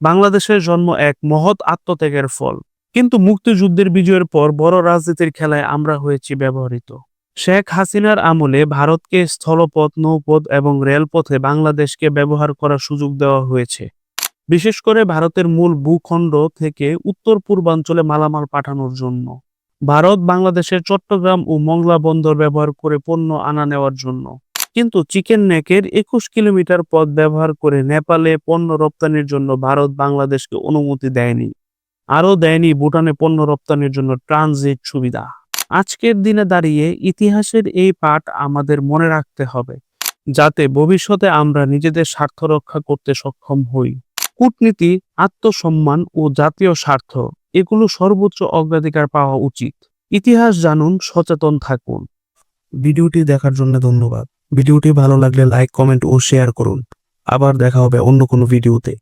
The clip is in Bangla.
বাংলাদেশের জন্ম এক মহৎ আত্মত্যাগের ফল। কিন্তু মুক্তিযুদ্ধের বিজয়ের পর বড় রাজনীতির খেলায় আমরা হয়েছি ব্যবহৃত। শেখ হাসিনার আমলে ভারতকে স্থলপথ, নৌপথ এবং রেলপথে বাংলাদেশকে ব্যবহার করার সুযোগ দেওয়া হয়েছে। বিশেষ করে ভারতের মূল ভূখণ্ড থেকে উত্তর পূর্বাঞ্চলে মালামাল পাঠানোর জন্য। ভারত বাংলাদেশের চট্টগ্রাম ও মংলা বন্দর ব্যবহার করে পণ্য আনা নেওয়ার জন্য। কিন্তু চিকেন নেকের একুশ কিলোমিটার পথ ব্যবহার করে নেপালে পণ্য রপ্তানির জন্য ভারত বাংলাদেশকে অনুমতি দেয়নি। আরও দেয়নি ভুটানে পণ্য রপ্তানির জন্য ট্রানজিট সুবিধা। আজকের দিনে দাঁড়িয়ে ইতিহাসের এই পাঠ আমাদের মনে রাখতে হবে, যাতে ভবিষ্যতে আমরা নিজেদের স্বার্থ রক্ষা করতে সক্ষম হই। কূটনীতি, আত্মসম্মান ও জাতীয় স্বার্থ, এগুলো সর্বোচ্চ অগ্রাধিকার পাওয়া উচিত। ইতিহাস জানুন, সচেতন থাকুন। ভিডিওটি দেখার জন্য ধন্যবাদ। ভিডিওটি ভালো লাগলে লাইক কমেন্ট ও শেয়ার করুন। আবার দেখা হবে অন্য কোনো ভিডিওতে।